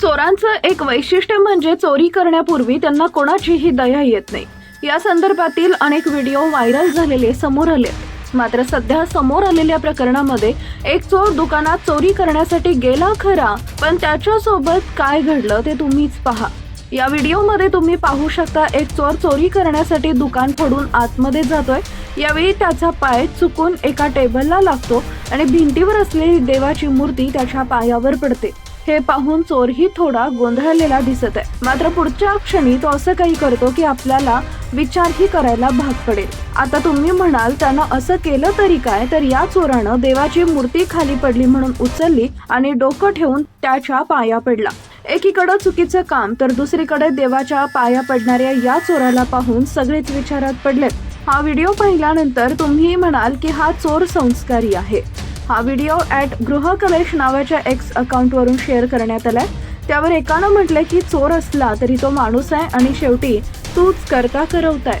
चोरांचं एक वैशिष्ट्य म्हणजे चोरी करण्यापूर्वी त्यांना कोणाचीही दया येत नाही. या संदर्भातील अनेक व्हिडिओ व्हायरल झालेले समोर आले. मात्र सध्या समोर आलेल्या प्रकरणामध्ये एक चोर दुकानात चोरी करण्यासाठी गेला खरा पण त्याच्यासोबत काय घडलं ते तुम्हीच पहा. या व्हिडिओमध्ये तुम्ही पाहू शकता एक चोर चोरी करण्यासाठी दुकान फोडून आतमध्ये जातोय. यावेळी त्याचा पाय चुकून एका टेबलला लागतो आणि भिंतीवर असलेली देवाची मूर्ती त्याच्या पायावर पडते. हे पाहून चोरही थोडा गोंधळलेला दिसत आहे. मात्र पुढच्या क्षणी तो असं काही करतो की आपल्याला विचारही करायला भाग पडेल. आता तुम्ही म्हणाल त्यानं असं केलं तरी काय? तर या चोरानं देवाची मूर्ती खाली पडली म्हणून उचलली आणि डोकं ठेवून त्याच्या पाया पडला. एकीकडं चुकीचं काम तर दुसरीकडे देवाच्या पाया पडणाऱ्या या चोराला पाहून सगळेच विचारात पडलेत. हा व्हिडिओ पाहिल्यानंतर तुम्ही म्हणाल की हा चोर संस्कारी आहे. हा व्हिडिओ ॲट गृहकलेश नावाच्या एक्स अकाउंटवरून शेअर करण्यात आलाय. त्यावर एकानं म्हटलंय की चोर असला तरी तो माणूस आहे आणि शेवटी तूच करता करवताय